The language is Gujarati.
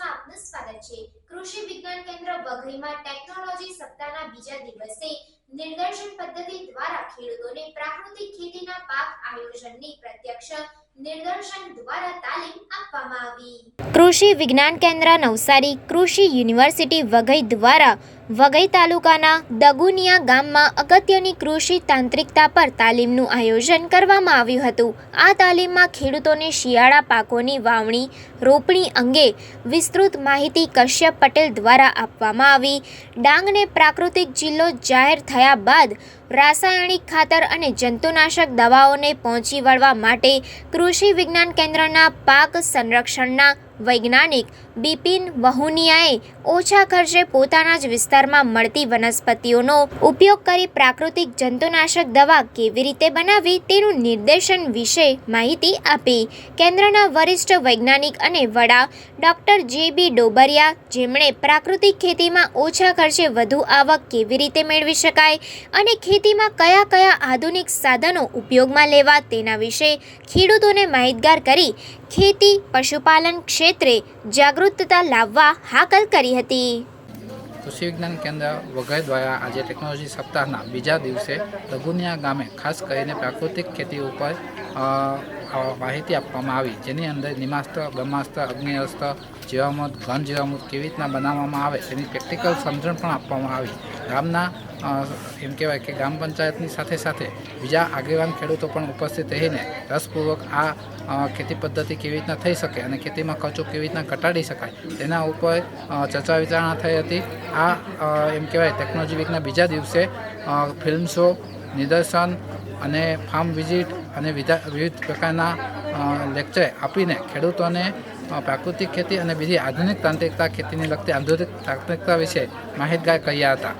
આપનું સ્વાગત છે. કૃષિ વિજ્ઞાન કેન્દ્ર વઘઈમાં ટેકનોલોજી સપ્તાહના બીજા દિવસે નિદર્શન પદ્ધતિ દ્વારા ખેડૂતોને પ્રાકૃતિક ખેતીના પાક આયોજનની પ્રત્યક્ષ નિદર્શન દ્વારા તાલીમ આપવામાં આવી કૃષિ વિજ્ઞાન કેન્દ્ર નવસારી કૃષિ યુનિવર્સિટી વઘઈ દ્વારા વઘઈ તાલુકાના દગુનિયા ગામમાં અગત્યની કૃષિ તાંત્રિકતા પર તાલીમનું આયોજન કરવામાં આવ્યું હતું. આ તાલીમમાં ખેડૂતોને શિયાળા પાકોની વાવણી, રોપણી અંગે વિસ્તૃત માહિતી કશ્યપ પટેલ દ્વારા આપવામાં આવી. ડાંગને પ્રાકૃતિક જિલ્લો જાહેર થયા બાદ રાસાયણિક ખાતર અને જંતુનાશક દવાઓને પહોંચી વળવા માટે કૃષિ વિજ્ઞાન કેન્દ્રના પાક સંરક્ષણના વૈજ્ઞાનિક બિપિન વહુનિયાએ ઓછા ખર્ચે પોતાના જ વિસ્તારમાં મળતી વનસ્પતિઓનો ઉપયોગ કરી પ્રાકૃતિક જંતુનાશક દવા કેવી રીતે બનાવવી તેનું નિર્દેશન વિશે માહિતી આપી. કેન્દ્રના વરિષ્ઠ વૈજ્ઞાનિક અને વડા ડોક્ટર જે બી ડોબરિયા, જેમણે પ્રાકૃતિક ખેતીમાં ઓછા ખર્ચે વધુ આવક કેવી રીતે મેળવી શકાય અને ખેતીમાં કયા કયા આધુનિક સાધનો ઉપયોગમાં લેવા તેના વિશે ખેડૂતોને માહિતગાર કરી ખેતી, પશુપાલન ક્ષેત્રે જાગૃતતા લાવવા હાકલ કરી હતી. કૃષિ વિજ્ઞાન કેન્દ્ર વગર દ્વારા આજે ટેકનોલોજી સપ્તાહના બીજા દિવસે લઘુનિયા ગામે ખાસ કરીને પ્રાકૃતિક ખેતી ઉપર માહિતી આપવામાં આવી. જેની અંદર નિમાસ્ત્ર બ્રહ્માસ્ત્ર અગ્નિઅસ્ત્ર જીવામૃત, ઘન જીવામૃત કેવી રીતના બનાવવામાં આવે તેની પ્રેક્ટિકલ સમજણ પણ આપવામાં આવી. ગામના એમ કહેવાય કે ગ્રામ પંચાયતની સાથે સાથે બીજા આગેવાન ખેડૂતો પણ ઉપસ્થિત રહીને રસપૂર્વક આ ખેતી પદ્ધતિ કેવી રીતના થઈ શકે અને ખેતીમાં ખર્ચો કેવી રીતના ઘટાડી શકાય તેના ઉપર ચર્ચા વિચારણા થઈ હતી. આ એમ કહેવાય ટેકનોલોજી વીકના બીજા દિવસે ફિલ્મ શો, નિદર્શન અને ફાર્મ વિઝિટ અને વિધા, વિવિધ પ્રકારના લેક્ચર આપીને ખેડૂતોને પ્રાકૃતિક ખેતી અને બીજી આધુનિક તાંત્રિકતા ખેતીને લગતી આધુનિક તાંત્રિકતા વિશે માહિતગાર કર્યા હતા.